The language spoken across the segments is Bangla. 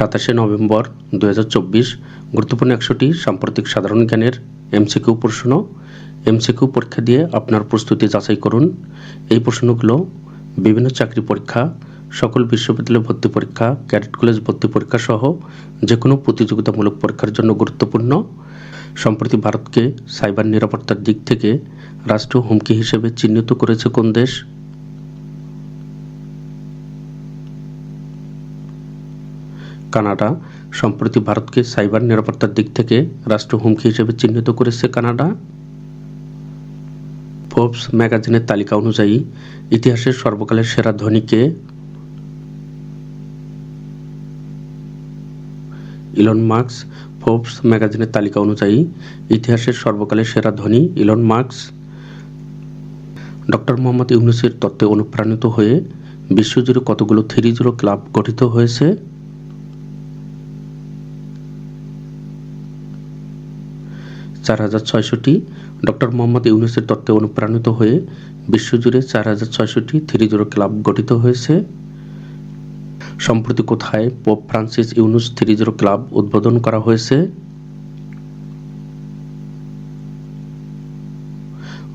সাতাশে নভেম্বর দু হাজার চব্বিশ, গুরুত্বপূর্ণ একশোটি সাম্প্রতিক সাধারণ জ্ঞানের এমসিকিউ প্রশ্ন। এমসিকিউ পরীক্ষা দিয়ে আপনার প্রস্তুতি যাচাই করুন। এই প্রশ্নগুলো বিভিন্ন চাকরি পরীক্ষা, সকল বিশ্ববিদ্যালয় ভর্তি পরীক্ষা, ক্যাডেট কলেজ ভর্তি পরীক্ষা সহ যে কোনো প্রতিযোগিতামূলক পরীক্ষার জন্য গুরুত্বপূর্ণ। সম্প্রতি ভারতকে সাইবার নিরাপত্তার দিক থেকে রাষ্ট্রীয় হুমকি হিসেবে চিহ্নিত করেছে কোন দেশ? কানাডা। সম্প্রতি ভারতকে সাইবার নিরাপত্তার দিক থেকে রাষ্ট্র হুমকি হিসেবে চিহ্নিত করেছে কানাডা। ফোর্বস ম্যাগাজিনের তালিকা অনুযায়ী, ইতিহাসের সর্বকালের সেরা ধনীকে ইলন মার্কস ফোর্বস ম্যাগাজিনের তালিকা অনুযায়ী, ইতিহাসের সর্বকালের সেরা ধনী ইলন মার্কস ডক্টর মোহাম্মদ ইউনুসের তত্ত্বে অনুপ্রাণিত হয়ে বিশ্বজুড়ে কতগুলো থ্রি জিরো ক্লাব গঠিত হয়েছে? চার হাজার ছয়শটি ডক্টর মোহাম্মদ ইউনুসের তত্ত্বে অনুপ্রাণিত হয়ে বিশ্বজুড়ে চার হাজার ছয়শটি থ্রি জিরো ক্লাব গঠিত হয়েছে। সম্প্রতি কোথায় Pope Francis Yunus three zero club উদ্বোধন করা হয়েছে?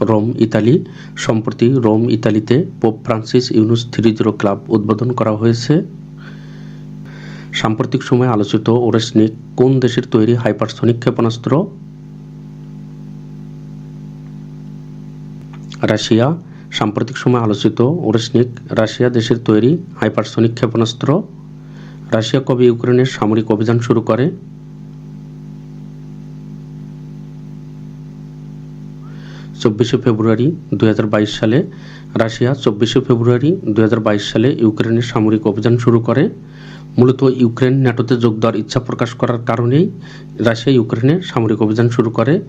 Rome, Italy. সম্প্রতি রোম, ইতালিতে Pope Francis Yunus three zero club উদ্বোধন করা হয়েছে। সাম্প্রতিক সময়ে আলোচিত ওরেসনিক কোন দেশের তৈরি হাইপারসনিক ক্ষেপণাস্ত্র? রাশিয়া, সাম্প্রতিক সময়ে আলোচিত ওরেসনিক রাশিয়া দেশের তৈরি হাইপারসনিক ক্ষেপণাস্ত্র। রাশিয়া কবে ইউক্রেনের সামরিক অভিযান শুরু করে? চব্বিশে ফেব্রুয়ারি দুই হাজার বাইশ সালে রাশিয়া চব্বিশে ফেব্রুয়ারি দুই হাজার বাইশ সালে ইউক্রেনের সামরিক অভিযান শুরু করে। মূলত ইউক্রেন ন্যাটোতে যোগ দেওয়ার ইচ্ছা প্রকাশ করার কারণেই রাশিয়া ইউক্রেনে সামরিক অভিযান শুরু করে।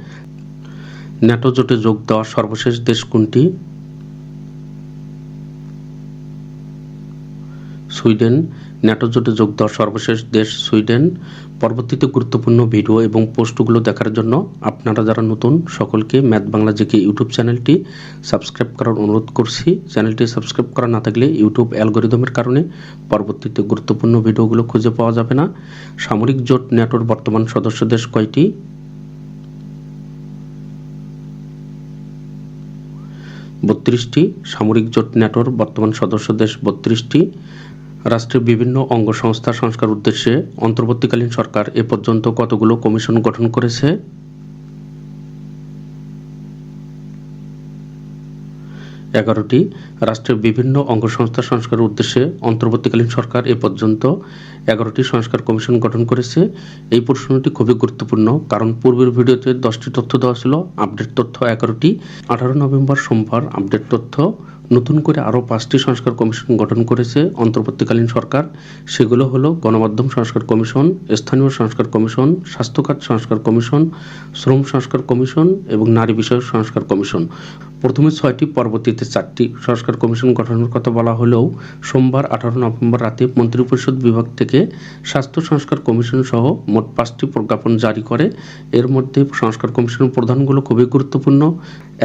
ন্যাটো জোটে যোগ দেওয়া সর্বশেষ দেশ কোনটি? সুইডেন। ন্যাটো জোটে যোগ দেওয়া সর্বশেষ দেশ সুইডেন। পরবর্তীতে গুরুত্বপূর্ণ ভিডিও এবং পোস্টগুলো দেখার জন্য আপনারা যারা নতুন, সকলকে ম্যাথ বাংলা জেকে ইউটিউব চ্যানেলটি সাবস্ক্রাইব করার অনুরোধ করছি। চ্যানেলটি সাবস্ক্রাইব করা না থাকলে ইউটিউব অ্যালগোরিদমের কারণে পরবর্তীতে গুরুত্বপূর্ণ ভিডিওগুলো খুঁজে পাওয়া যাবে না। সামরিক জোট ন্যাটোর বর্তমান সদস্য দেশ কয়টি? বত্রিশটি সামরিক জোট ন্যাটোর বর্তমান সদস্য দেশ বত্রিশটি। রাষ্ট্রের বিভিন্ন অঙ্গ সংস্থা সংস্কার উদ্দেশ্যে অন্তর্বর্তীকালীন সরকার এ পর্যন্ত কতগুলো কমিশন গঠন করেছে? এগারোটি রাষ্ট্রের বিভিন্ন অঙ্গসংস্থা সংস্কারের উদ্দেশ্যে অন্তর্বর্তীকালীন সরকার এ পর্যন্ত এগারোটি সংস্কার কমিশন গঠন করেছে। এই প্রশ্নটি খুবই গুরুত্বপূর্ণ, কারণ পূর্বের ভিডিওতে দশটি তথ্য দেওয়া ছিল, আপডেট তথ্য এগারোটি। আঠারো নভেম্বর সোমবার আপডেট তথ্য নতুন করে আরও পাঁচটি সংস্কার কমিশন গঠন করেছে অন্তর্বর্তীকালীন সরকার। সেগুলো হলো গণমাধ্যম সংস্কার কমিশন, স্থানীয় সংস্কার কমিশন, স্বাস্থ্যখাত সংস্কার কমিশন, শ্রম সংস্কার কমিশন এবং নারী বিষয়ক সংস্কার কমিশন। প্রথমে ছয়টি, পরবর্তীতে চারটি সংস্কার কমিশন গঠনের কথা বলা হলেও সোমবার আঠারো নভেম্বর রাতে মন্ত্রিপরিষদ বিভাগ থেকে স্বাস্থ্য সংস্কার কমিশন সহ মোট পাঁচটি প্রজ্ঞাপন জারি করে। এর মধ্যে সংস্কার কমিশনের প্রধানগুলো খুবই গুরুত্বপূর্ণ।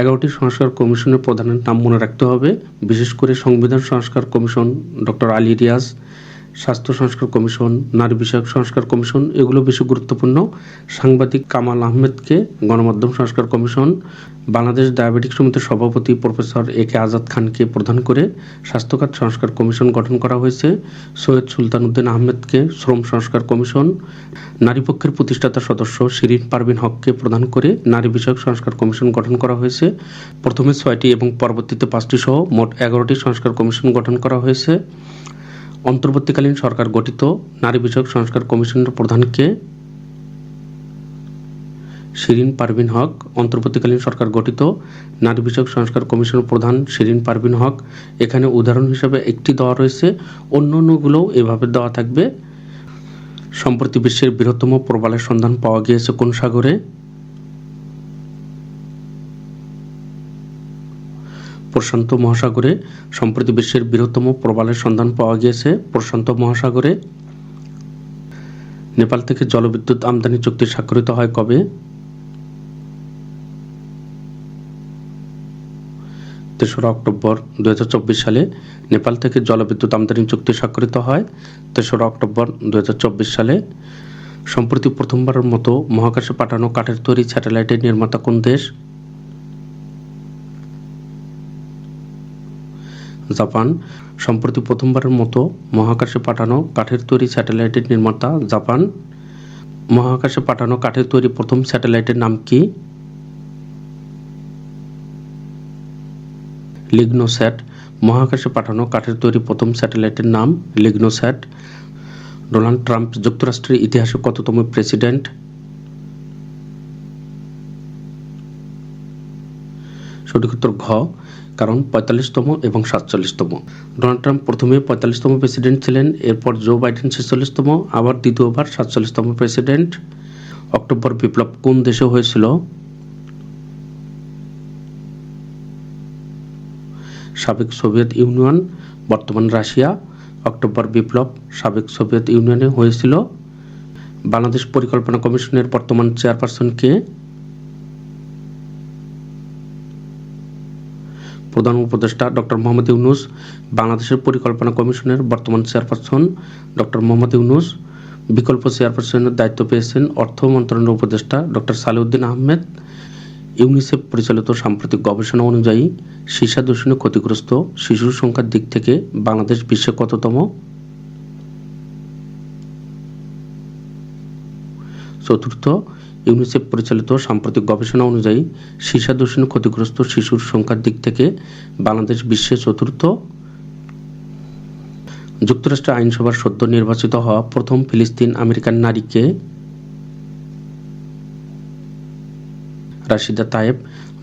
এগারোটি সংস্কার কমিশনের প্রধানের নাম মনে রাখতে হবে। বিশেষ করে সংবিধান সংস্কার কমিশন ডক্টর আলী রিয়াজ স্বাস্থ্য সংস্কার কমিশন, নারী বিষয়ক সংস্কার কমিশন, এগুলো বেশি গুরুত্বপূর্ণ। সাংবাদিক কামাল আহমেদকে গণমাধ্যম সংস্কার কমিশন, বাংলাদেশ ডায়াবেটিক সমিতির সভাপতি প্রফেসর এ কে আজাদ খানকে প্রধান করে স্বাস্থ্যখাত সংস্কার কমিশন গঠন করা হয়েছে। সৈয়দ সুলতান উদ্দিন আহমেদকে শ্রম সংস্কার কমিশন, নারী পক্ষের প্রতিষ্ঠাতা সদস্য শিরিন পারভিন হককে প্রদান করে নারী বিষয়ক সংস্কার কমিশন গঠন করা হয়েছে। প্রথমে ছয়টি এবং পরবর্তীতে পাঁচটি সহ মোট এগারোটি সংস্কার কমিশন গঠন করা হয়েছে। অন্তর্বর্তীকালীন সরকার গঠিত নারী বিষয়ক সংস্কার কমিশনের প্রধানকে শিরিন পারভিন হক, অন্তর্বর্তীকালীন সরকার গঠিত নারী বিষয়ক সংস্কার কমিশনের প্রধান শিরিন পারভিন হক। এখানে উদাহরণ হিসেবে একটি দেওয়া রয়েছে, অন্য অন্যগুলোও এভাবে দেওয়া থাকবে। সম্প্রতি বিশ্বের বৃহত্তম প্রবালের সন্ধান পাওয়া গিয়েছে কোন সাগরে? প্রশান্ত মহাসাগরে, সম্প্রতি বিশ্বের বৃহত্তম প্রবালের সন্ধান পাওয়া গিয়েছে প্রশান্ত মহাসাগরে। নেপাল থেকে জলবিদ্যুৎ আমদানি চুক্তি স্বাক্ষরিত হয় কবে? তেসরা অক্টোবর দুই হাজার চব্বিশ সালে নেপাল থেকে জলবিদ্যুৎ আমদানি চুক্তি স্বাক্ষরিত হয়। তেসরা অক্টোবর দুই হাজার চব্বিশ সালে সম্প্রতি প্রথমবারের মতো মহাকাশে পাঠানো কাঠের তৈরি স্যাটেলাইটের নির্মাতা কোন দেশ? জাপান। সম্প্রতি প্রথমবারের মতো মহাকাশে পাঠানো কাঠের তৈরি স্যাটেলাইটের নির্মাতা জাপান। মহাকাশে পাঠানো কাঠের তৈরি প্রথম স্যাটেলাইটের নাম কি? লিগনোস্যাট। মহাকাশে পাঠানো কাঠের তৈরি প্রথম স্যাটেলাইটের নাম লিগনোস্যাট। ডোনাল্ড ট্রাম্প যুক্তরাষ্ট্রের ইতিহাসে কততম প্রেসিডেন্ট? সঠিক উত্তর ঘ। কারণ পঁয়তাল্লিশতম এবং সাতচল্লিশতম। ডোনাল্ড ট্রাম্প প্রথমে পঁয়তাল্লিশতম প্রেসিডেন্ট ছিলেন, এরপর জো বাইডেন ছেচল্লিশতম, আবার দ্বিতীয়বার সাতচল্লিশতম প্রেসিডেন্ট। অক্টোবর বিপ্লব কোন দেশে হয়েছিল? সাবেক সোভিয়েত ইউনিয়ন, বর্তমান রাশিয়া। অক্টোবর বিপ্লব সাবেক সোভিয়েত ইউনিয়নে হয়েছিল। বাংলাদেশ পরিকল্পনা কমিশনের বর্তমান চেয়ারপারসন কে? প্রধান উপদেষ্টা ডক্টর মোহাম্মদ ইউনুস, বাংলাদেশের পরিকল্পনা কমিশনের বর্তমান চেয়ারপারসন ডক্টর মোহাম্মদ ইউনুস, বিকল্প চেয়ারপারসনের দায়িত্ব পেয়েছেন অর্থ মন্ত্রণালয়ের উপদেষ্টা ডক্টর সালেউদ্দিন আহমেদ। ইউনিসেফ পরিচালিত সাম্প্রতিক গবেষণা অনুযায়ী সীসা দূষণে ক্ষতিগ্রস্ত শিশুর সংখ্যার দিক থেকে বাংলাদেশ বিশ্বে কততম? চতুর্থ ইউনিসেফ পরিচালিত সাম্প্রতিক গবেষণা অনুযায়ী সীসা দূষণে ক্ষতিগ্রস্ত শিশুর সংখ্যার দিক থেকে বাংলাদেশ বিশ্বে চতুর্থ। যুক্তরাষ্ট্র আইনসভার সদ্য নির্বাচিত হওয়া প্রথম ফিলিস্তিন আমেরিকান নারীকে রাশিদা তায়েব,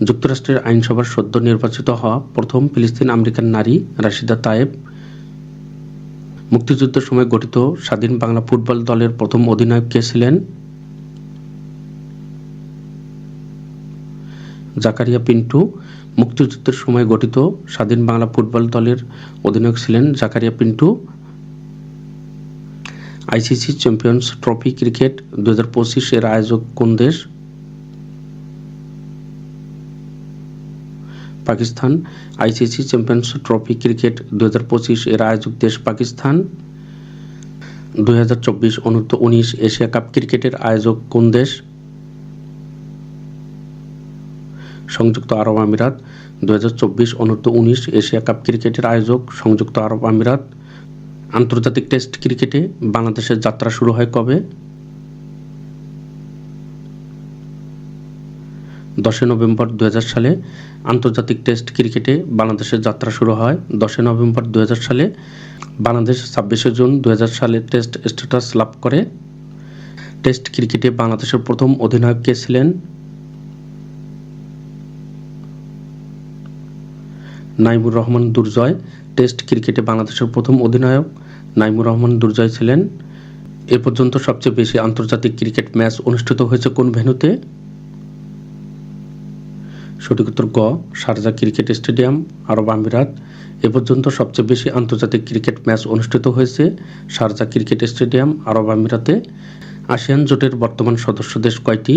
যুক্তরাষ্ট্রের আইনসভার সদ্য নির্বাচিত হওয়া প্রথম ফিলিস্তিন আমেরিকান নারী রাশিদা তায়েব মুক্তিযুদ্ধের সময় গঠিত স্বাধীন বাংলা ফুটবল দলের প্রথম অধিনায়ক কে ছিলেন জাকারিয়া পিন্টু মুক্তিযুদ্ধের সময় গঠিত স্বাধীন বাংলা ফুটবল দলের অধিনায়ক ছিলেন Zakaria Pintu. ICC champions trophy cricket দু হাজার এর আয়োজক কোন দেশ? Pakistan. ICC champions trophy cricket দু হাজার পঁচিশ এর আয়োজক দেশ পাকিস্তান। দুই হাজার চব্বিশ অনূর্ধ্ব উনিশ এশিয়া কাপ ক্রিকেটের আয়োজক কোন দেশ? সংযুক্ত আরব আমিরাত দু হাজার চব্বিশ উনিশ এশিয়া কাপ ক্রিকেটের আয়োজক সংযুক্ত আরব আমিরাত। আন্তর্জাতিক টেস্ট ক্রিকেটে বাংলাদেশের যাত্রা শুরু হয় কবে? দশই নভেম্বর দু সালে আন্তর্জাতিক টেস্ট ক্রিকেটে বাংলাদেশের যাত্রা শুরু হয়। দশই নভেম্বর দুই হাজার সালে বাংলাদেশ ছাব্বিশে জুন দুই হাজার সালে টেস্ট স্ট্যাটাস লাভ করে। টেস্ট ক্রিকেটে বাংলাদেশের প্রথম অধিনায়ক কে ছিলেন? নাইমুর রহমান দুর্জয়, টেস্ট ক্রিকেটে বাংলাদেশের প্রথম অধিনায়ক। নাইমুর রহমান দুর্জয় ছিলেন। এ পর্যন্ত সবচেয়ে বেশি আন্তর্জাতিক ক্রিকেট ম্যাচ অনুষ্ঠিত হয়েছে কোন ভেন্যুতে? সঠিক উত্তর গ শারজা ক্রিকেট স্টেডিয়াম, আরব আমিরাত। এ পর্যন্ত সবচেয়ে বেশি আন্তর্জাতিক ক্রিকেট ম্যাচ অনুষ্ঠিত হয়েছে শারজা ক্রিকেট স্টেডিয়াম, আরব আমিরাতে। আসিয়ান জোটের বর্তমান সদস্য দেশ কয়টি?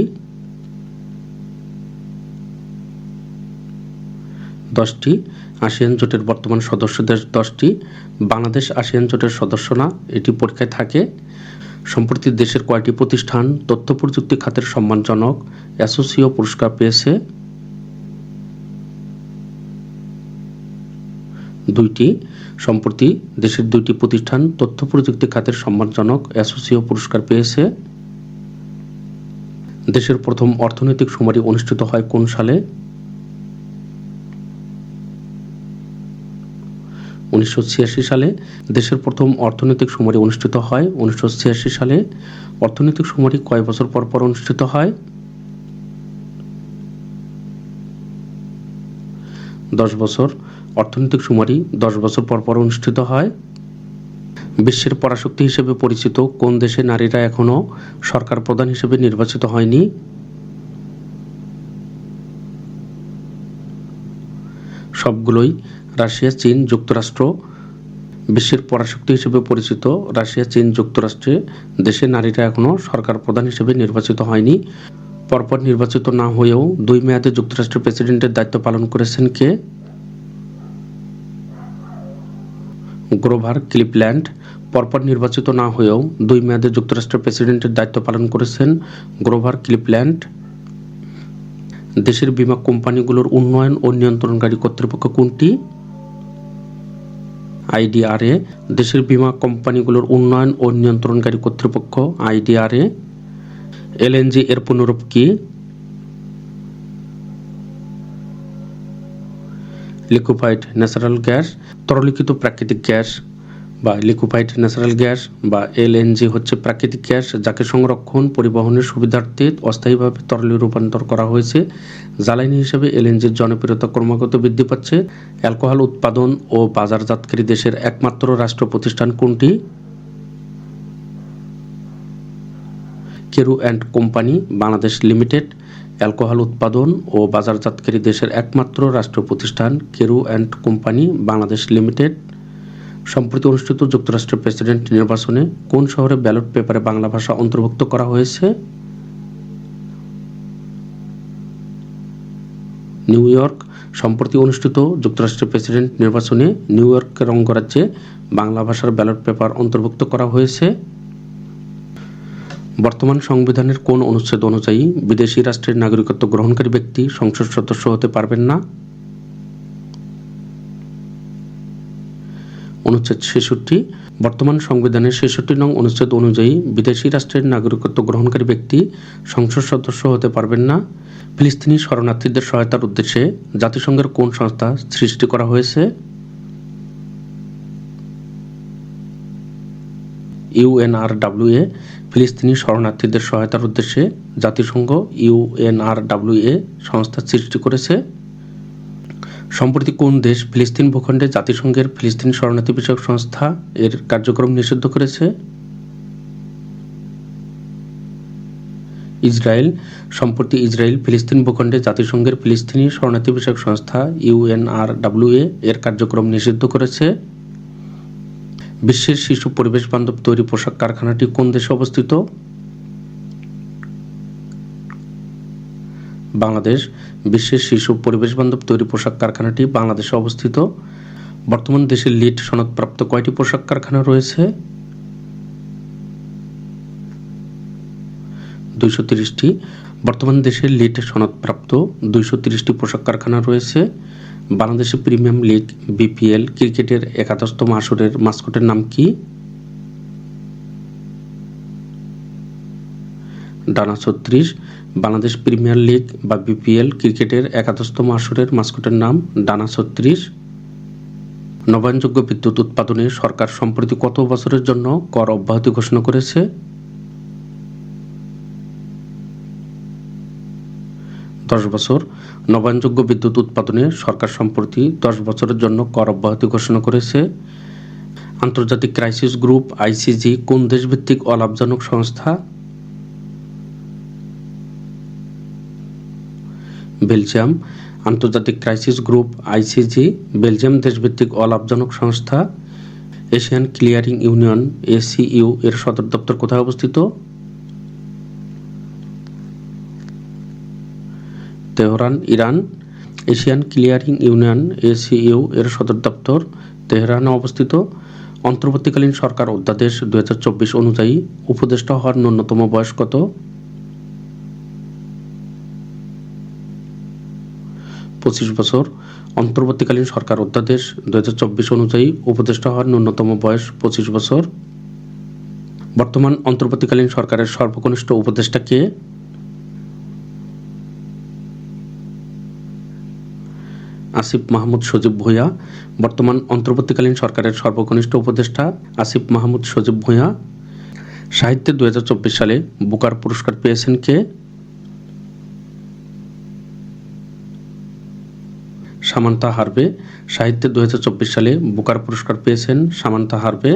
দশটি। আসিয়ান জোটের বর্তমান সদস্য দেশ দশটি, বাংলাদেশ আসিয়ান জোটের সদস্য না, এটি পরীক্ষায় থাকে। সম্প্রতি দেশের কয়টি প্রতিষ্ঠান তথ্য প্রযুক্তি খাতের সম্মানজনক অ্যাসোসিও পুরস্কার পেয়েছে? দুইটি। সম্প্রতি দেশের দুইটি প্রতিষ্ঠান তথ্য প্রযুক্তি খাতের সম্মানজনক অ্যাসোসিও পুরস্কার পেয়েছে। দেশের প্রথম অর্থনৈতিক সুমারি অনুষ্ঠিত হয় কোন সালে? উনিশশো সালে দেশের প্রথম অর্থনৈতিক শুমারি অনুষ্ঠিত হয়। উনিশশো সালে অর্থনৈতিক শুমারি কয় বছর পর পর অনুষ্ঠিত হয়। দশ বছর অর্থনৈতিক শুমারি দশ বছর পর পর অনুষ্ঠিত হয়। বিশ্বের পরাশক্তি হিসেবে পরিচিত কোন দেশে নারীরা এখনও সরকার প্রধান হিসেবে নির্বাচিত হয়নি? সবগুলোই রাশিয়া, চীন যুক্তরাষ্ট্র, বিশ্বের পরাশক্তি হিসেবে পরিচিত। রাশিয়া, চীন যুক্তরাষ্ট্রে দেশের নারীরা এখনও সরকার প্রধান হিসেবে নির্বাচিত হয়নি। পরপর নির্বাচিত না হয়েও দুই মেয়াদে যুক্তরাষ্ট্রের প্রেসিডেন্টের দায়িত্ব পালন করেছেন কে? গ্রোভার ক্লিপল্যান্ড। পরপর নির্বাচিত না হয়েও দুই মেয়াদে যুক্তরাষ্ট্রের প্রেসিডেন্টের দায়িত্ব পালন করেছেন গ্রোভার ক্লিপল্যান্ড। দেশের বীমা কোম্পানিগুলোর উন্নয়ন ও নিয়ন্ত্রণকারী কর্তৃপক্ষ কোনটি? আইডিআরএ, দেশের বীমা কোম্পানিগুলোর উন্নয়ন ও নিয়ন্ত্রণকারী কর্তৃপক্ষ। আইডিআরএ, এলএনজি এর পুনরূপ কি? লিকুইফাইড ন্যাচারাল গ্যাস তরলীকৃত প্রাকৃতিক গ্যাস বা লিকুইফাইড ন্যাচারাল গ্যাস বা এলএনজি হচ্ছে প্রাকৃতিক গ্যাস, যাকে সংরক্ষণ, পরিবহনের সুবিধার্থে অস্থায়ীভাবে তরলে রূপান্তর করা হয়েছে। জ্বালানি হিসেবে এলএনজির জনপ্রিয়তা ক্রমাগত বৃদ্ধি পাচ্ছে। অ্যালকোহল উৎপাদন ও বাজারজাতকারী দেশের একমাত্র রাষ্ট্র প্রতিষ্ঠান কোনটি? Carew and company, Bangladesh limited. Alcohol উৎপাদন ও বাজারজাতকারী দেশের একমাত্র রাষ্ট্র প্রতিষ্ঠান Carew and company, Bangladesh limited. সম্প্রতি অনুষ্ঠিত যুক্তরাষ্ট্রের প্রেসিডেন্ট নির্বাচনে কোন শহরে ব্যালট পেপারে বাংলা ভাষা অন্তর্ভুক্ত করা হয়েছে? New York. সম্প্রতি অনুষ্ঠিত যুক্তরাষ্ট্রের প্রেসিডেন্ট নির্বাচনে নিউ ইয়র্কের অঙ্গরাজ্যে বাংলা ভাষার ব্যালট পেপার অন্তর্ভুক্ত করা হয়েছে। বর্তমান সংবিধানের কোন অনুচ্ছেদ অনুযায়ী বিদেশি রাষ্ট্রের নাগরিকত্ব গ্রহণকারী ব্যক্তি সংসদ সদস্য হতে পারবেন না? অনুচ্ছেদ ছেষট্টি, বর্তমান সংবিধানের ছেষট্টি নং অনুচ্ছেদ অনুযায়ী বিদেশি রাষ্ট্রের নাগরিকত্ব গ্রহণকারী ব্যক্তি সংসদ সদস্য হতে পারবেন না। ফিলিস্তিনি শরণার্থীদের সহায়তার উদ্দেশ্যে জাতিসংঘের কোন সংস্থা সৃষ্টি করা হয়েছে? ইউএনআরডাব্লিউএ ফিলিস্তিনি শরণার্থীদের সহায়তার উদ্দেশ্যে জাতিসংঘ ইউএনআরডাব্লিউএ সংস্থা সৃষ্টি করেছে। সম্প্রতি কোন দেশ ফিলিস্তিন ভূখণ্ডে জাতিসংঘের ফিলিস্তিন শরণার্থী বিষয়ক সংস্থা এর কার্যক্রম নিষিদ্ধ করেছে? ইসরায়েল। সম্প্রতি ইসরায়েল ফিলিস্তিন ভূখণ্ডে জাতিসংঘের ফিলিস্তিনি শরণার্থী বিষয়ক সংস্থা ইউএনআরডাব্লিউএ এর কার্যক্রম নিষিদ্ধ করেছে। বিশ্বের শিশু পরিবেশ বান্ধব তৈরি পোশাক কারখানাটি কোন দেশে অবস্থিত? বাংলাদেশ, বিশ্বের শিশু পরিবেশ বান্ধব তৈরি পোশাক কারখানাটি বাংলাদেশে অবস্থিত। বর্তমান দেশের লিড সনদপ্রাপ্ত কয়টি পোশাক কারখানা রয়েছে? দুইশো তিরিশটি। বর্তমান দেশের লিড সনদপ্রাপ্ত দুইশো তিরিশটি পোশাক কারখানা রয়েছে। বাংলাদেশের প্রিমিয়াম লিগ, বিপিএল, ক্রিকেটের একাদশতম আসরের মাস্কটের নাম কি? ডানা ছত্রিশ। বাংলাদেশ প্রিমিয়ার লিগ বা বিপিএল ক্রিকেটের একাদশতম আসরের মাস্কটের নাম ডানা ছত্রিশ। নবায়নযোগ্য বিদ্যুৎ উৎপাদনে সরকার সম্প্রতি কত বছরের জন্য কর অব্যাহতি ঘোষণা করেছে? দশ বছর। নবায়নযোগ্য বিদ্যুৎ উৎপাদনে সরকার সম্প্রতি দশ বছরের জন্য কর অব্যাহতি ঘোষণা করেছে। আন্তর্জাতিক ক্রাইসিস গ্রুপ আইসিজি কোন দেশভিত্তিক অলাভজনক সংস্থা? বেলজিয়াম, আন্তর্জাতিক ক্রাইসিস গ্রুপ আইসিজি বেলজিয়াম দেশভিত্তিক অলাভজনক সংস্থা, এশিয়ান ক্লিয়ারিং ইউনিয়ন এসিইউ এর সদর দপ্তর কোথায় অবস্থিত? Tehran, Iran, Asian clearing union ACU এর সদর দপ্তর তেহরানে অবস্থিত। অন্তর্বর্তীকালীন সরকার অধ্যাদেশ দুই হাজার চব্বিশ অনুযায়ী উপদেষ্টা হওয়ার ন্যূনতম বয়স কত? পঁচিশ বছর। অন্তর্বর্তীকালীন সরকার অধ্যাদেশ দুই হাজার চব্বিশ অনুযায়ী উপদেষ্টা হওয়ার ন্যূনতম বয়স পঁচিশ বছর। বর্তমান অন্তর্বর্তীকালীন সরকারের সর্বকনিষ্ঠ উপদেষ্টা কে? আসিফ মাহমুদ সজীব ভূঁইয়া। বর্তমান অন্তর্বর্তীকালীন সরকারের সর্বকনিষ্ঠ উপদেষ্টা আসিফ মাহমুদ সজীব ভূঁইয়া। সাহিত্যে দুই হাজার চব্বিশ সালে বুকার পুরস্কার পেয়েছেন কে? সামান্তা হারবে। সাহিত্যে দু সালে বুকার পুরস্কার পেয়েছেন সামান্তা হারবে।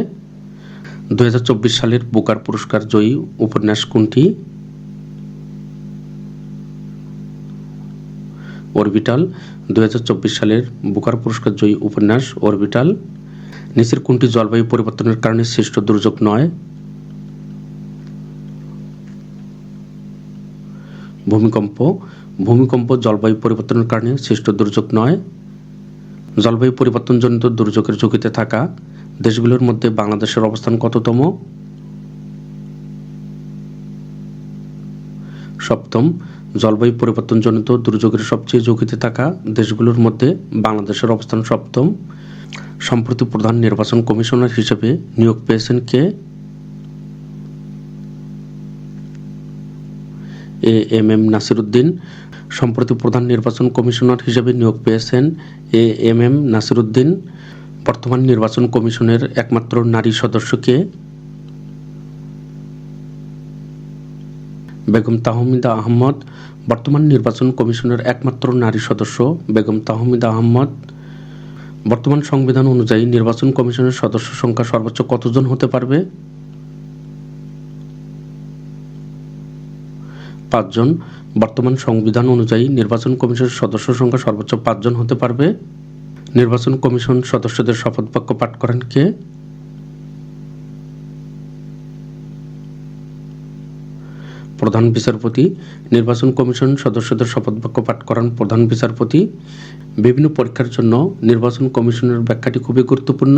দুই হাজার চব্বিশ সালের বুকার পুরস্কার জয়ী উপন্যাস কোনটি? অরবিটাল দুই হাজার চব্বিশ সালের বুকার পুরস্কার জয়ী উপন্যাস অরবিটাল নিচের কোনটি জলবায়ু পরিবর্তনের কারণে সৃষ্ট দুর্যোগ নয়? ভূমিকম্প। ভূমিকম্প, জলবায়ু পরিবর্তনের কারণে সৃষ্ট দুর্যোগ নয়। জলবায়ু পরিবর্তনজনিত দুর্যোগের ঝুঁকিতে থাকা দেশগুলোর মধ্যে বাংলাদেশের অবস্থান কততম? সপ্তম, জলবায়ু পরিবর্তনজনিত দুর্যোগের সবচেয়ে ঝুঁকিতে থাকা দেশগুলোর মধ্যে বাংলাদেশের অবস্থান সপ্তম। সম্প্রতি প্রধান নির্বাচন কমিশনার হিসেবে নিয়োগ পেয়েছেন কে? এ এম এম নাসিরুদ্দিন সম্প্রতি প্রধান নির্বাচন কমিশনার হিসেবে নিয়োগ পেয়েছেন এ এম এম নাসিরুদ্দিন। বর্তমান নির্বাচন কমিশনের একমাত্র নারী সদস্যকে বেগম তাহমিদা আহমদ। বর্তমান নির্বাচন কমিশনের একমাত্র নারী সদস্য বেগম তাহমিদা আহমদ। বর্তমান সংবিধান অনুযায়ী নির্বাচন কমিশনের সদস্য সংখ্যা সর্বোচ্চ কতজন হতে পারবে? পাঁচজন। বর্তমান সংবিধান অনুযায়ী নির্বাচন কমিশনের সদস্য সংখ্যা সর্বোচ্চ পাঁচজন হতে পারবে। নির্বাচন কমিশন সদস্যদের শপথ বাক্য পাঠ করেন কে? প্রধান বিচারপতি। নির্বাচন কমিশন সদস্যদের শপথ বাক্য পাঠ করান প্রধান বিচারপতি। বিভিন্ন পরীক্ষার জন্য নির্বাচন কমিশনের ব্যাখ্যাটি খুবই গুরুত্বপূর্ণ।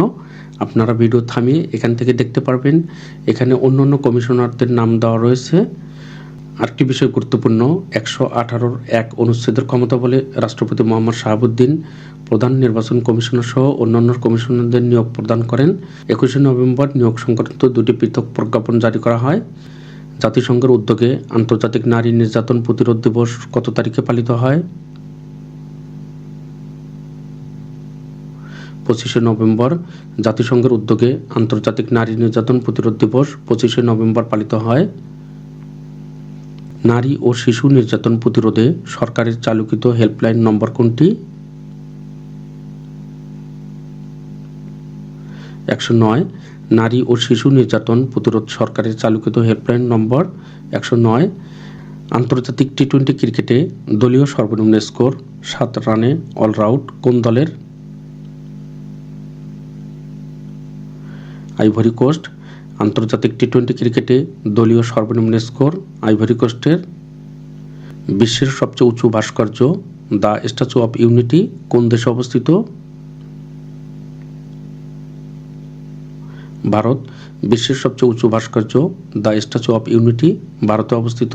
আপনারা ভিডিও থামিয়ে এখান থেকে দেখতে পারবেন। এখানে অন্য অন্য কমিশনারদের নাম দেওয়া রয়েছে। আরেকটি বিষয় গুরুত্বপূর্ণ, একশো আঠারোর এক অনুচ্ছেদের ক্ষমতা বলে রাষ্ট্রপতি মোহাম্মদ শাহাবুদ্দিন প্রধান নির্বাচন কমিশনার সহ অন্যান্য কমিশনারদের নিয়োগ প্রদান করেন। একুশে নভেম্বর নিয়োগ সংক্রান্ত দুটি পৃথক প্রজ্ঞাপন জারি করা হয়। জাতিসংঘের উদ্যোগে আন্তর্জাতিক নারী নির্যাতন প্রতিরোধ দিবস কত তারিখে পালিত হয়? পঁচিশে নভেম্বর জাতিসংঘের উদ্যোগে আন্তর্জাতিক নারী নির্যাতন প্রতিরোধ দিবস পঁচিশে নভেম্বর পালিত হয়। নারী ও শিশু নির্যাতন প্রতিরোধে সরকারের চালুকৃত হেল্পলাইন নম্বর কোনটি? একশো নয়, নারী ও শিশু নির্যাতন প্রতিরোধ সরকারের চালুকৃত হেল্পলাইন নম্বর। একশো নয়, আন্তর্জাতিক টি টোয়েন্টি ক্রিকেটে দলীয় সর্বনিম্ন স্কোর, সাত রানে অলরাউট কোন দলের? আইভরি কোস্ট আন্তর্জাতিক টি টোয়েন্টি ক্রিকেটে দলীয় সর্বনিম্ন স্কোর আইভরি কোস্টের। বিশ্বের সবচেয়ে উঁচু ভাস্কর্য দ্য স্ট্যাচু অফ ইউনিটি কোন দেশে অবস্থিত? ভারত, বিশ্বের সবচেয়ে উঁচু ভাস্কর্য দ্য স্ট্যাচু অফ ইউনিটি ভারতে অবস্থিত।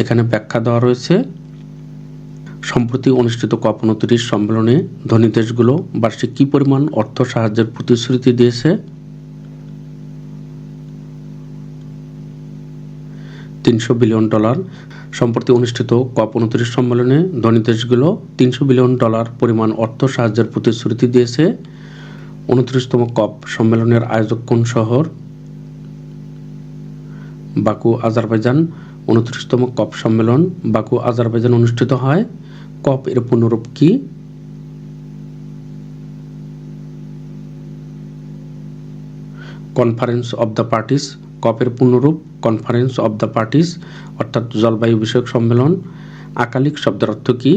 এখানে ব্যাখ্যা দেওয়া রয়েছে, সম্প্রতি অনুষ্ঠিত কপ উনত্রিশ সম্মেলনে ধনী দেশগুলো বার্ষিক কী পরিমাণ অর্থ সাহায্যের প্রতিশ্রুতি দিয়েছে? তিনশো বিলিয়ন ডলার। সম্প্রতি অনুষ্ঠিত কপ উনত্রিশ সম্মেলনে ধনী দেশগুলো তিনশো বিলিয়ন ডলার পরিমাণ অর্থ সাহায্যের প্রতিশ্রুতি দিয়েছে। উনত্রিশতম কপ সম্মেলনের আয়োজক কোন শহর? Baku, Azerbaijan. উনত্রিশতম কপ সম্মেলন বাকু, আজারবাইজান অনুষ্ঠিত হয়। কপ এর পুনরূপ কি? Conference of the parties. কপের পূর্ণরূপ কনফারেন্স অব দ্য পার্টিস অর্থাৎ জলবায়ু বিষয়ক সম্মেলন, আকালিক শব্দের অর্থ কি?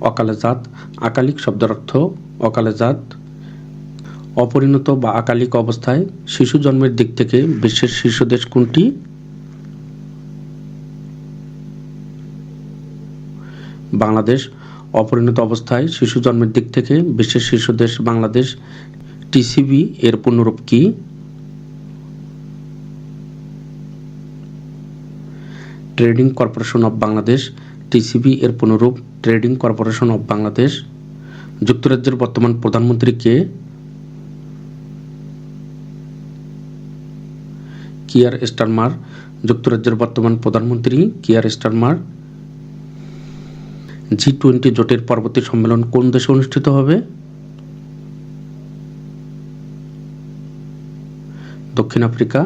অকালে জাত, আকালিক শব্দের অর্থ অকালে জাত। অপরিণত বা আকালিক অবস্থায় শিশু জন্মের দিক থেকে বিশ্বের শীর্ষ দেশ কোনটি? বাংলাদেশ অপরিণত অবস্থায় শিশু জন্মের দিক থেকে বিশ্বের শীর্ষ দেশ বাংলাদেশ, টিসিবি এর পূর্ণরূপ কি? Trading corporation of Bangladesh, TCB এর পুনরূপ ট্রেডিং কর্পোরেশন অব বাংলাদেশ। যুক্তরাজ্যের বর্তমান প্রধানমন্ত্রী কে? Keir Starmer. যুক্তরাজ্যের বর্তমান প্রধানমন্ত্রী কিয়ার স্টারমার। জি টোয়েন্টি জোটের পরবর্তী সম্মেলন কোন দেশে অনুষ্ঠিত হবে? দক্ষিণ আফ্রিকা।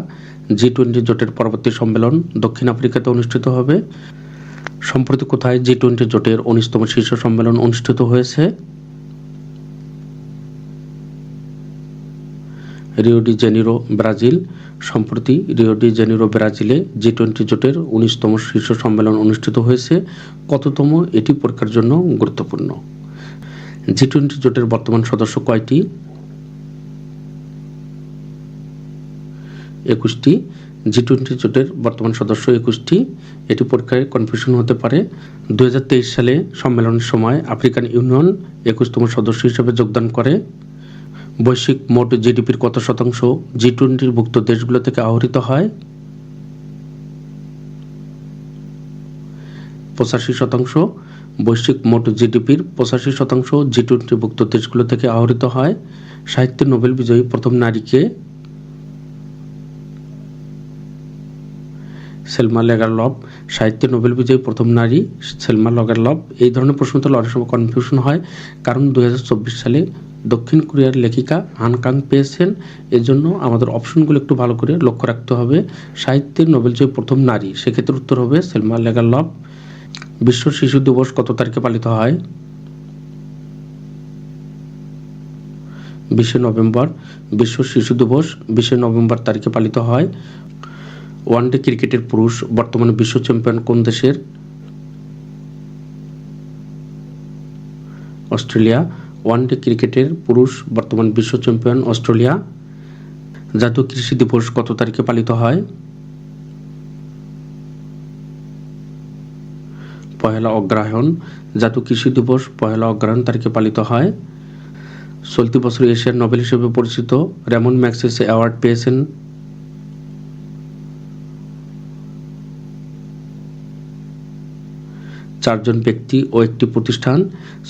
জি টোয়েন্টি জোটের পরবর্তী সম্মেলন দক্ষিণ আফ্রিকাতে অনুষ্ঠিত হবে। সম্প্রতি কোথায় জি টোয়েন্টি জোটের উনিশতম শীর্ষ সম্মেলন অনুষ্ঠিত হয়েছে? রিও ডি জেনিরো ব্রাজিল সম্প্রতি রিও ডি জেনিরো ব্রাজিলে জি টোয়েন্টি জোটের উনিশতম শীর্ষ সম্মেলন অনুষ্ঠিত হয়েছে। কততম এটি পরীক্ষার জন্য গুরুত্বপূর্ণ? জি টোয়েন্টি জোটের বর্তমান সদস্য কয়টি? একুশটি। জি টোয়েন্টি জোটের বর্তমান সদস্য একুশটি। এটি পরীক্ষায় কনফিউশন হতে পারে। দুহাজার তেইশ সালে সম্মেলনের সময় আফ্রিকান ইউনিয়ন একুশতম সদস্য হিসেবে যোগদান করে। বৈশ্বিক মোট জিডিপির কত শতাংশ জি টোয়েন্টির ভুক্ত দেশগুলো থেকে আহরিত হয়? পঁচাশি শতাংশ বৈশ্বিক মোট জিডিপির পঁচাশি শতাংশ জি টোয়েন্টিভুক্ত দেশগুলো থেকে আহরিত হয়। সাহিত্যে নোবেল বিজয়ী প্রথম নারীকে সেলমা লেগারলভ। সাহিত্যে নোবেল বিজয়ী প্রথম নারী সেলমা লেগারলভ। এই ধরনের প্রশ্ন তো অনেক সময় কনফিউশন হয়। কারণ দুই হাজার চব্বিশ সালে দক্ষিণ কোরিয়ার লেখিকা হানকাং পেয়েছেন। এজন্য আমাদের অপশনগুলো একটু ভালো করে লক্ষ্য রাখতে হবে। সাহিত্যের নোবেল জয়ী প্রথম নারী, সেক্ষেত্রে উত্তর হবে সেলমা লেগারলভ বিশ্ব শিশু দিবস কত তারিখে পালিত হয়? বিশে নভেম্বর, বিশ্ব শিশু দিবস বিশে নভেম্বর তারিখে পালিত হয়। ওয়ানডে ক্রিকেটের পুরুষ, বর্তমানে বিশ্ব চ্যাম্পিয়ন কোন দেশের? অস্ট্রেলিয়া। ওয়ানডে ক্রিকেটের পুরুষ বর্তমান বিশ্ব চ্যাম্পিয়ন অস্ট্রেলিয়া। জাতীয় কৃষি দিবস কত তারিখে পালিত হয়? পহেলা অগ্রহায়ণ। জাতীয় কৃষি দিবস পহেলা অগ্রহায়ণ তারিখে পালিত হয়। চলতি বছর এশিয়ার নোবেল হিসেবে পরিচিত রেমন ম্যাক্সেস অ্যাওয়ার্ড পেয়েছেন চারজন ব্যক্তি ও একটি প্রতিষ্ঠান।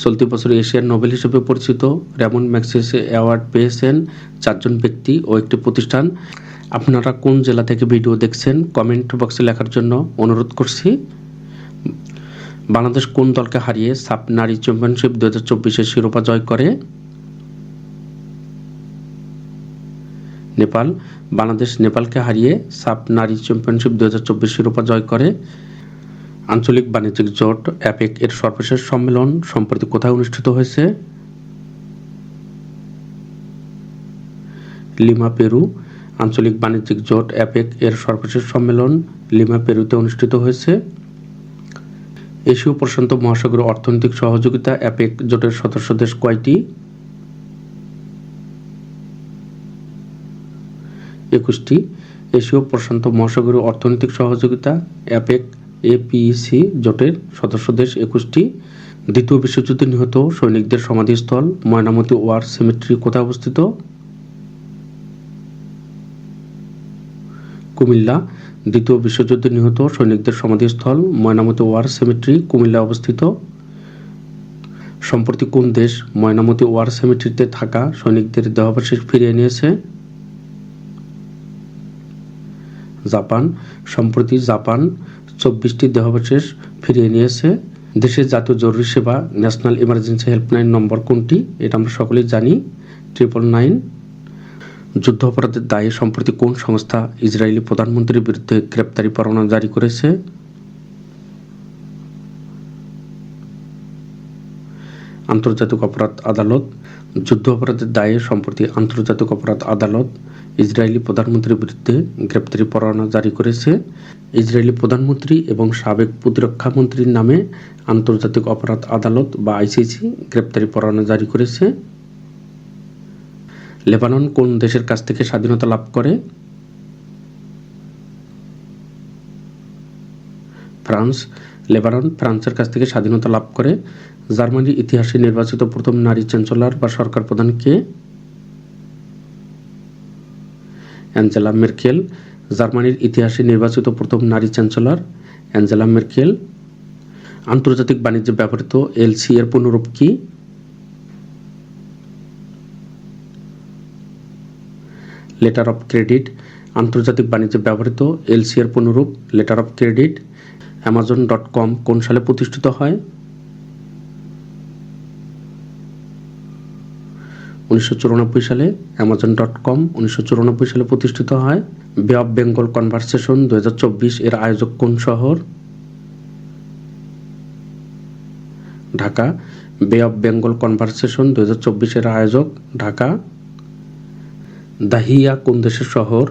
চলতি বছর এশিয়ার নোবেল হিসেবে পরিচিত রেমন ম্যাক্সেস অ্যাওয়ার্ড পেয়েছেন চারজন ব্যক্তি ও একটি প্রতিষ্ঠান। আপনারা কোন জেলা থেকে ভিডিও দেখছেন কমেন্ট বক্সে লেখার জন্য অনুরোধ করছি। বাংলাদেশ কোন দলকে হারিয়ে সাপ নারী চ্যাম্পিয়নশিপ দু হাজার চব্বিশের শিরোপা জয় করে? নেপাল। বাংলাদেশ নেপালকে হারিয়ে সাপ নারী চ্যাম্পিয়নশিপ দু হাজার চব্বিশ শিরোপা জয় করে। আঞ্চলিক বাণিজ্যিক জোট অ্যাপেক এর সর্বশেষ সম্মেলন সম্প্রতি কোথায় অনুষ্ঠিত হয়েছে? Lima, Peru. আঞ্চলিক বাণিজ্যিক জোট অ্যাপেক এর সর্বশেষ সম্মেলন লিমা, পেরুতে অনুষ্ঠিত হয়েছে। এশীয় প্রশান্ত মহাসাগর অর্থনৈতিক সহযোগিতা অ্যাপেক জোটের সদস্য দেশ কয়টি? একুশটি। এশীয় প্রশান্ত মহাসাগরীয় অর্থনৈতিক সহযোগিতা অ্যাপেক এপিইসি জোটের সদস্য দেশ একুশটি, দ্বিতীয় বিশ্বযুদ্ধে নিহত সৈনিকদের সমাধিস্থল ময়নামতি ওয়ার সেমেট্রি কোথায় অবস্থিত? কুমিল্লা, দ্বিতীয় বিশ্বযুদ্ধে নিহত সৈনিকদের সমাধিস্থল ময়নামতি ওয়ার সেমেট্রি কুমিল্লা অবস্থিত। সম্প্রতি কোন দেশ ময়নামতি ওয়ার সেমেট্রিতে থাকা সৈনিকদের দেহাবশেষ ফিরিয়ে নিয়েছে? জাপান। সম্প্রতি জাপান চব্বিশটি দেহাবশেষ ফিরিয়ে নিয়েছে। দেশের জাতীয় জরুরি সেবা, ন্যাশনাল ইমার্জেন্সি হেল্পলাইন নম্বর কোনটি? এটা আমরা সকলেই জানি। Triple nine. যুদ্ধ অপরাধের দায়ে সম্প্রতি কোন সংস্থা ইসরায়েলি প্রধানমন্ত্রীর বিরুদ্ধে গ্রেপ্তারি পরোয়ানা জারি করেছে? আন্তর্জাতিক অপরাধ আদালত। যুদ্ধ অপরাধের দায়ে সম্প্রতি আন্তর্জাতিক অপরাধ আদালত ইসরায়েলি প্রধানমন্ত্রীর বিরুদ্ধে গ্রেপ্তারি পরোয়ানা জারি করেছে। ইসরায়েলি প্রধানমন্ত্রী এবং সাবেক প্রতিরক্ষা মন্ত্রীর নামে আন্তর্জাতিক অপরাধ আদালত বা আইসিসি গ্রেপ্তারি পরোয়ানা জারি করেছে। লেবানন কোন দেশের কাছ থেকে স্বাধীনতা লাভ করে? ফ্রান্স। লেবানন ফ্রান্সের কাছ থেকে স্বাধীনতা লাভ করে। জার্মানির ইতিহাসে নির্বাচিত প্রথম নারী চ্যান্সেলর বা সরকার প্রধান কে অ্যাঞ্জেলা মেরকেল জার্মানির ইতিহাসে নির্বাচিত প্রথম নারী চ্যান্সেলর অ্যাঞ্জেলা মেরকেল আন্তর্জাতিক বাণিজ্যে ব্যবহৃত এলসি এর পুনরূপ কি? লেটার অফ ক্রেডিট আন্তর্জাতিক বাণিজ্যে ব্যবহৃত এলসি এর পুনরূপ letter of credit Amazon dot com কোন সালে প্রতিষ্ঠিত হয়? উনিশশো চুরানব্বই সালে অ্যামাজন ডট কম উনিশশো চুরানব্বই সালে প্রতিষ্ঠিত হয়। বে অফ বেঙ্গল কনভারসেশন দুই হাজার চব্বিশ এর আয়োজক কোন শহর? ঢাকা। বে অফ বেঙ্গল কনভারসেশন দুই হাজার চব্বিশ এর আয়োজক ঢাকা। দাহিয়া কোন দেশের শহর?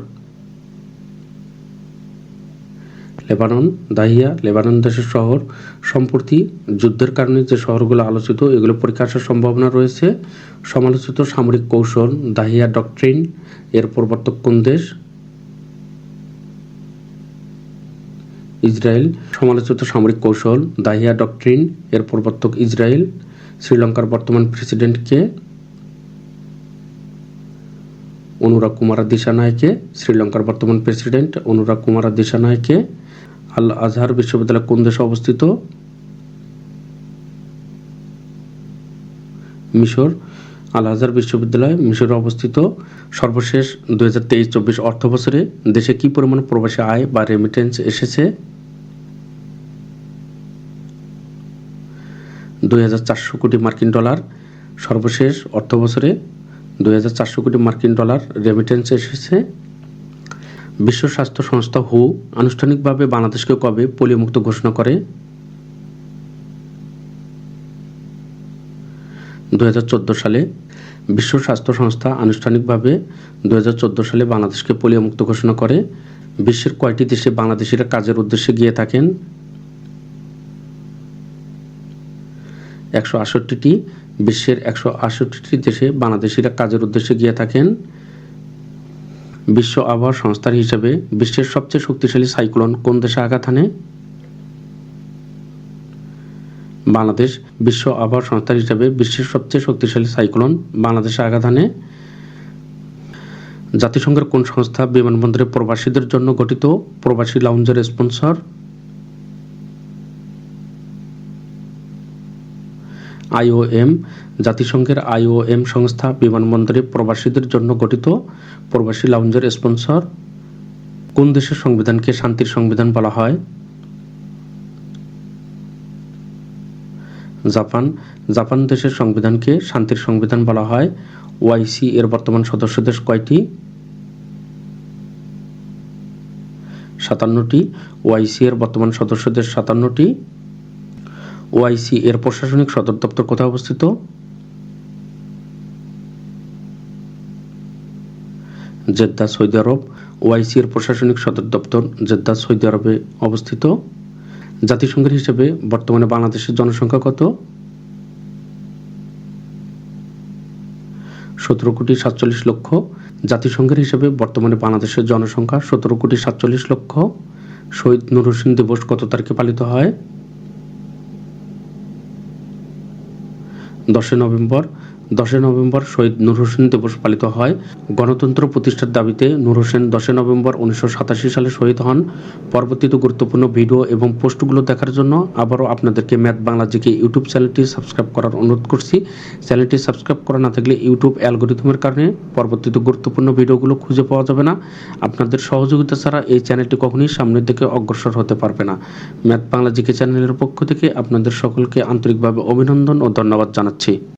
লেবানন, দাহিয়া, লেবানন দেশের শহর। সম্প্রতি যুদ্ধের কারণে যে শহরগুলো আলোচিত, এগুলো পরীক্ষা সম্ভাবনা রয়েছে। সমালোচিত সামরিক কৌশল, দাহিয়া ডকট্রিন এর প্রবর্তক কোন দেশ? ইসরায়েল। সমালোচিত সামরিক কৌশল, দাহিয়া ডক্ট্রিন এর প্রবর্তক ইসরায়েল। শ্রীলঙ্কার বর্তমান প্রেসিডেন্টকে অনুরাগ কুমার দিশানায়কে শ্রীলঙ্কার বর্তমান প্রেসিডেন্ট অনুরাগ কুমার দিশানায়কে আল আজহার বিশ্ববিদ্যালয় কোন দেশে অবস্থিত? মিশর। আল আজহার বিশ্ববিদ্যালয় মিশরে অবস্থিত। সর্বশেষ দুই হাজার তেইশ চব্বিশ অর্থ বছরে দেশে কি পরিমাণ প্রবাসী আয় বা রেমিটেন্স এসেছে? দুই হাজার চারশো কোটি মার্কিন ডলার। সর্বশেষ অর্থ বছরে দুই হাজার চারশো কোটি মার্কিন ডলার রেমিটেন্স এসেছে। বিশ্ব স্বাস্থ্য সংস্থা হু আনুষ্ঠানিকভাবে বাংলাদেশকে কবে পোলিও মুক্ত ঘোষণা করে? দু হাজার চোদ্দ সালে বিশ্ব স্বাস্থ্য সংস্থা আনুষ্ঠানিকভাবে দু হাজার চোদ্দ সালে বাংলাদেশকে পোলিও মুক্ত ঘোষণা করে। বিশ্বের কয়টি দেশে বাংলাদেশিরা কাজের উদ্দেশ্যে গিয়ে থাকেন? একশো আষট্টিটি বিশ্বের একশো আষট্টিটি দেশে বাংলাদেশিরা কাজের উদ্দেশ্যে গিয়ে থাকেন। বিশ্ব আবহাওয়া সংস্থার হিসাবে বিশ্বের সবচেয়ে শক্তিশালী সাইক্লোন কোন দেশে আঘাত হানে? বাংলাদেশ বিশ্ব আবহাওয়া সংস্থার হিসাবে বিশ্বের সবচেয়ে শক্তিশালী সাইক্লোন বাংলাদেশে আঘাত হানে? জাতিসংঘের কোন সংস্থা বিমানবন্দরে প্রবাসীদের জন্য গঠিত প্রবাসী লাউঞ্জের স্পন্সর? আইওএম জাতিসংঘের আইওএম সংস্থা বিমানবন্দরে প্রবাসীদের জন্য গঠিত প্রবাসী লাউঞ্জের স্পন্সর। কোন দেশের সংবিধানকে শান্তির সংবিধান বলা হয়? জাপান। জাপান দেশের সংবিধানকে শান্তির সংবিধান বলা হয়। ওয়াইসি এর বর্তমান সদস্য দেশ কয়টি? সাতান্নটি। ওয়াইসি এর বর্তমান সদস্য দেশ সাতান্নটি। ওআইসি এর প্রশাসনিক সদর দপ্তর কোথায় অবস্থিত? জেদ্দা সৌদি আরব ওআইসি এর প্রশাসনিক সদর দপ্তর জেদ্দা সৌদি আরবে অবস্থিত। জাতিসংঘের হিসেবে বর্তমানে বাংলাদেশের জনসংখ্যা কত? সতেরো কোটি সাতচল্লিশ লক্ষ। জাতিসংঘের হিসেবে বর্তমানে বাংলাদেশের জনসংখ্যা সতেরো কোটি সাতচল্লিশ লক্ষ। শহীদ নুর হোসেন দিবস কত তারিখে পালিত হয়? দশই নভেম্বর দশই নভেম্বর শহীদ নূর হোসেন দিবস পালিত হয়। গণতন্ত্র প্রতিষ্ঠার দাবিতে নূর হোসেন দশই নভেম্বর উনিশশো সাতাশি সালে শহীদ হন। পরবর্তীতে গুরুত্বপূর্ণ ভিডিও এবং পোস্টগুলো দেখার জন্য আবারও আপনাদেরকে ম্যাথ বাংলা জিকে ইউটিউব চ্যানেলটি সাবস্ক্রাইব করার অনুরোধ করছি। চ্যানেলটি সাবস্ক্রাইব করা না থাকলে ইউটিউব অ্যালগোরিথমের কারণে পরবর্তীতে গুরুত্বপূর্ণ ভিডিওগুলো খুঁজে পাওয়া যাবে না। আপনাদের সহযোগিতা ছাড়া এই চ্যানেলটি কখনোই সামনের দিকে অগ্রসর হতে পারবে না। ম্যাথ বাংলা জিকে চ্যানেলের পক্ষ থেকে আপনাদের সকলকে আন্তরিকভাবে অভিনন্দন ও ধন্যবাদ জানাচ্ছি।